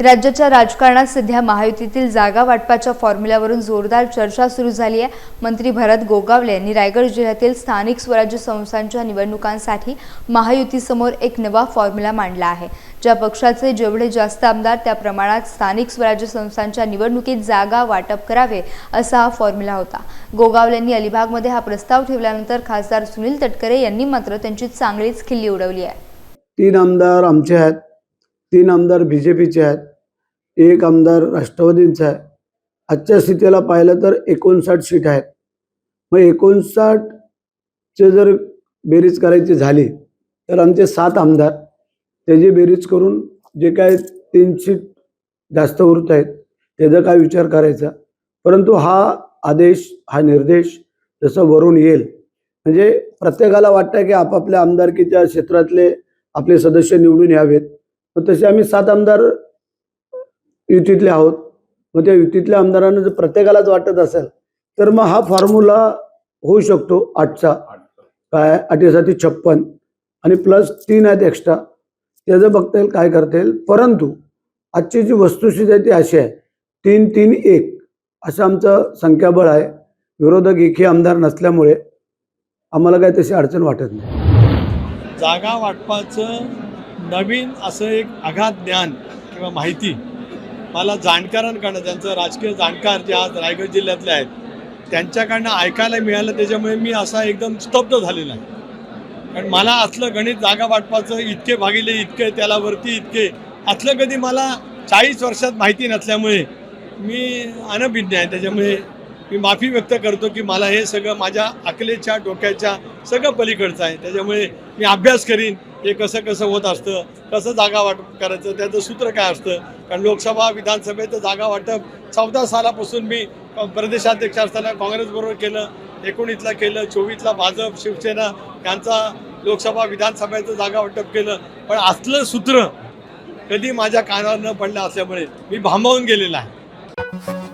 राज्याच्या राजकारणात सध्या महायुतीतील जागा वाटपाच्या फॉर्म्युल्यावरून जोरदार चर्चा सुरू झाली आहे. मंत्री भरत गोगावले यांनी रायगड जिल्ह्यातील स्थानिक स्वराज्य संस्थांच्या निवडणुकांसाठी महायुतीसमोर एक नवा फॉर्म्युला मांडला आहे. ज्या पक्षाचे जेवढे जास्त आमदार त्या प्रमाणात स्थानिक स्वराज्य संस्थांच्या निवडणुकीत जागा वाटप करावे असा हा फॉर्म्युला होता. गोगावलेंनी अलिबागमध्ये हा प्रस्ताव ठेवल्यानंतर खासदार सुनील तटकरे यांनी मात्र त्यांची चांगलीच खिल्ली उडवली आहे. तीन आमदार आमचे आहेत. तीन आमदार बी जे पीचे आहेत एक आमदार राष्ट्रवादींचा आहे. आजच्या स्थितीला पाहिलं तर एकोणसाठ सीट आहेत. मग एकोणसाठचे जर बेरीज करायची झाली तर आमचे सात आमदार त्याची बेरीज करून जे काय तीन सीट जास्त उरत आहेत त्याचा काय विचार करायचा? परंतु हा आदेश हा निर्देश जसं वरून येईल म्हणजे प्रत्येकाला वाटतं की आपापल्या आमदारकीच्या क्षेत्रातले आपले सदस्य निवडून यावेत. मग तसे आम्ही सात आमदार युतीतले आहोत. मग त्या युतीतल्या आमदारांना जर प्रत्येकालाच वाटत असेल तर मग हा फॉर्म्युला होऊ शकतो आठचा. काय? आठीसाठी छप्पन. आणि प्लस तीन आहेत एक्स्ट्रा त्याचं बघता येईल काय करता येईल. परंतु आजची जी वस्तुस्थिती आहे ती अशी आहे. तीन तीन एक असं आमचं संख्याबळ आहे. विरोधक एकही आमदार नसल्यामुळे आम्हाला काही तशी अडचण वाटत नाही. जागा वाटपाचं नवीन असं एक अगाध ज्ञान किंवा माहिती मला जाणकारांकडनं ज्यांचं राजकीय जाणकार जे आज रायगड जिल्ह्यातले आहेत त्यांच्याकडनं ऐकायला मिळालं. त्याच्यामुळे मी असा एकदम स्तब्ध झालेला आहे. कारण मला असलं गणित जागा वाटपाचं इतके भागिले इतके त्याला वरती इतके असलं कधी मला चाळीस वर्षात माहिती नसल्यामुळे मी अनभिज्ञ आहे. त्याच्यामुळे मी माफी व्यक्त करतो की मला हे सगळं माझ्या अकलेच्या डोक्याच्या सगळं पलीकडचं आहे. त्याच्यामुळे मी अभ्यास करीन हे कसं कसं होत असतं कसं जागा वाटप करायचं त्याचं सूत्र काय असतं. कारण लोकसभा विधानसभेचं जागा वाटप चौदा सालापासून मी प्रदेशाध्यक्ष असताना काँग्रेसबरोबर केलं एकोणीसला केलं चोवीसला भाजप शिवसेना यांचा लोकसभा विधानसभेचं जागा वाटप केलं. पण असलं सूत्र कधी माझ्या कानावर न पडलं असल्यामुळे मी भांबावून गेलेलं आहे.